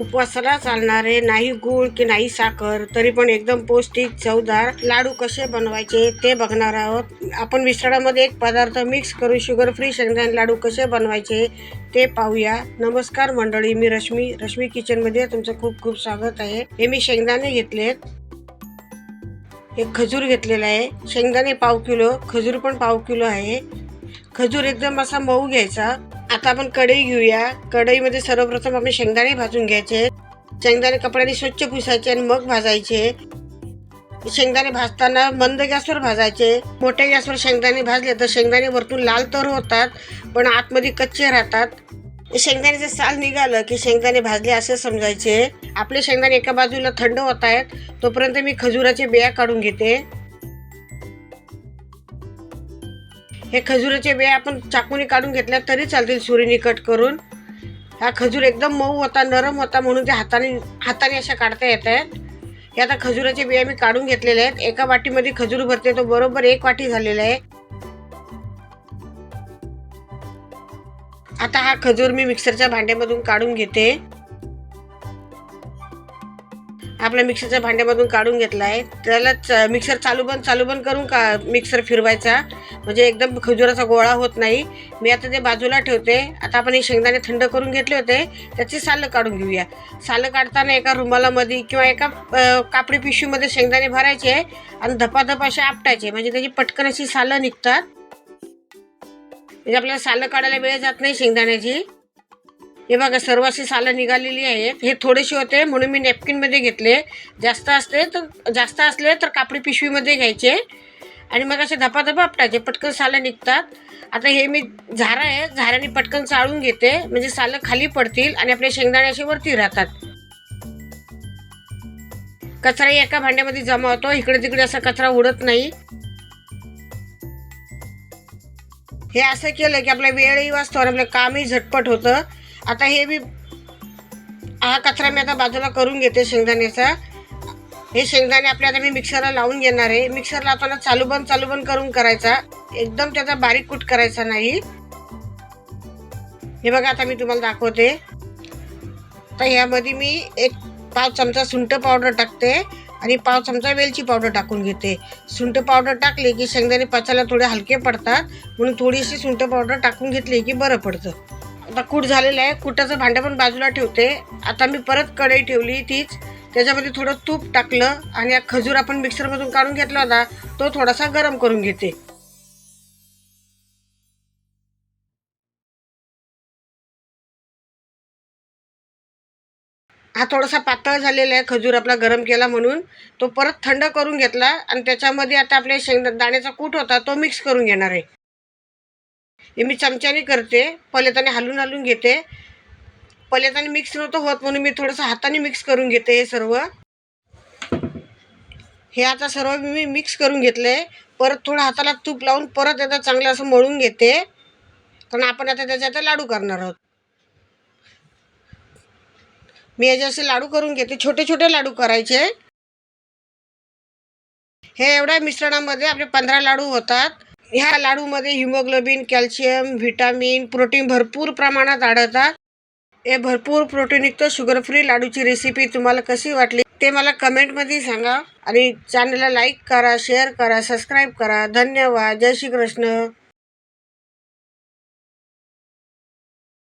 उपवासाला चालणारे नाही गूळ की नाही साखर तरी पण एकदम पौष्टिक चवदार लाडू कसे बनवायचे ते बघणार आहोत. आपण मिश्रणामध्ये एक पदार्थ मिक्स करून शुगर फ्री शेंगदाणे लाडू कसे बनवायचे ते पाहूया. नमस्कार मंडळी मी रश्मी. रश्मी किचनमध्ये तुमचं खूप खूप स्वागत आहे. हे मी शेंगदाणे घेतलेत. एक खजूर घेतलेला आहे. शेंगदाणे पाव किलो खजूर पण पाव किलो आहे. खजूर एकदम असा मऊ घ्यायचा. आता आपण कढई घेऊया. कढईमध्ये सर्वप्रथम आपण शेंगदाणे भाजून घ्यायचे. शेंगदाणे कपड्याने स्वच्छ पुसायचे आणि मग भाजायचे. शेंगदाणे भाजताना मंद गॅसवर भाजायचे. मोठ्या गॅसवर शेंगदाणे भाजले तर शेंगदाणे वरतून लाल तर होतात पण आतमध्ये कच्चे राहतात. शेंगदाण्याचं साल निघालं की शेंगदाणे भाजले असे समजायचे. आपले शेंगदाणे एका बाजूला थंड होत आहेत तोपर्यंत मी खजुराचे बिया काढून घेते. हे खजुराचे बिया आपण चाकूने काढून घेतल्या तरी चालतील सुरीने कट करून. हा खजूर एकदम मऊ होता नरम होता म्हणून ते हाताने हाताने अशा काढता येत आहेत. हे आता खजुराचे बिया मी काढून घेतलेले आहेत. एका वाटीमध्ये खजूर भरते तो बरोबर एक वाटी झालेला आहे. आता हा खजूर मी मिक्सरच्या भांड्यामधून काढून घेते. आपल्या मिक्सरच्या भांड्यामधून काढून घेतला आहे त्याला च- मिक्सर चालू बंद चालू बंद करून का मिक्सर फिरवायचा. म्हणजे एकदम खजुराचा गोळा होत नाही. मी आता ते बाजूला ठेवते. आता आपण हे शेंगदाणे थंड करून घेतले होते. त्याची सालं काढून घेऊया. सालं काढताना एका रुमालामध्ये किंवा एका कापडी पिशवीमध्ये शेंगदाणे भरायचे आणि धपाधप असे आपटायचे. म्हणजे त्याची पटकन अशी सालं निघतात. म्हणजे आपल्याला सालं काढायला वेळ जात नाही शेंगदाण्याची. हे बघा सर्वाशी सालं निघालेली आहेत हे थोडेसे होते म्हणून मी नॅपकिनमध्ये घेतले. जास्त असते तर जास्त असले तर कापडी पिशवीमध्ये घ्यायचे. आणि मग असे धपाधपा आपटायचे पटकन सालं निघतात. आता हे मी झारा आहे झाऱ्याने पटकन चाळून घेते. म्हणजे सालं खाली पडतील आणि आपले शेंगदाणे असे वरती राहतात. कचराही एका भांड्यामध्ये जमा होतो. इकडे तिकडे असा कचरा उडत नाही. हे असं केलं की आपला वेळही वाचतो आणि आपलं कामही झटपट होतं. आता हे मी हा कचरा मी आता बाजूला करून घेते शेंगदाण्याचा. हे शेंगदाणे आपल्या आता मी मिक्सरला लावून घेणार आहे. मिक्सर लावताना चालू बंद चालू बंद करून करायचा. एकदम त्याचा बारीक कूट करायचा नाही. हे बघा आता मी तुम्हाला दाखवते. तर ह्यामध्ये मी एक पाव चमचा सुंठ पावडर टाकते आणि पाव चमचा वेलची पावडर टाकून घेते. सुंठ पावडर टाकली की शेंगदाणे पचायला थोडे हलके पडतात. म्हणून थोडीशी सुंठ पावडर टाकून घेतली की बरं पडतं. आता कूट झालेलं आहे. कुटाचं भांडं पण बाजूला ठेवते. आता मी परत कढई ठेवली तीच. त्याच्यामध्ये थोडं तूप टाकलं आणि हा खजूर आपण मिक्सरमधून काढून घेतला होता. तो थोडासा गरम करून घेते. हा थोडासा पातळ झालेला आहे खजूर आपला गरम केला म्हणून. तो परत थंड करून घेतला आणि त्याच्यामध्ये आता आपल्या शेंग दाण्याचा कूट होता तो मिक्स करून घेणार आहे. हे मी चमच्याने करते पलेताने हलून हलून घेते. पलेताने मिक्स नव्हतं होत म्हणून मी थोडंसं हाताने मिक्स करून घेते हे सर्व. हे आता सर्व मी मिक्स करून घेतले. परत थोडं हाताला तूप लावून परत आता चांगलं असं मळून घेते. कारण आपण आता त्याचे आता लाडू करणार आहोत. मी याचे असे लाडू करून घेते छोटे छोटे लाडू करायचे. हे एवढ्या मिश्रणामध्ये आपले पंधरा लाडू होतात. ह्या लाडूमध्ये हिमोग्लोबिन कॅल्शियम व्हिटॅमिन प्रोटीन भरपूर प्रमाणात आढळतात. हे भरपूर प्रोटीनयुक्त शुगर फ्री लाडूची रेसिपी तुम्हाला कशी वाटली ते मला कमेंटमध्ये सांगा आणि चॅनलला लाईक करा शेअर करा सबस्क्राईब करा. धन्यवाद. जय श्री कृष्ण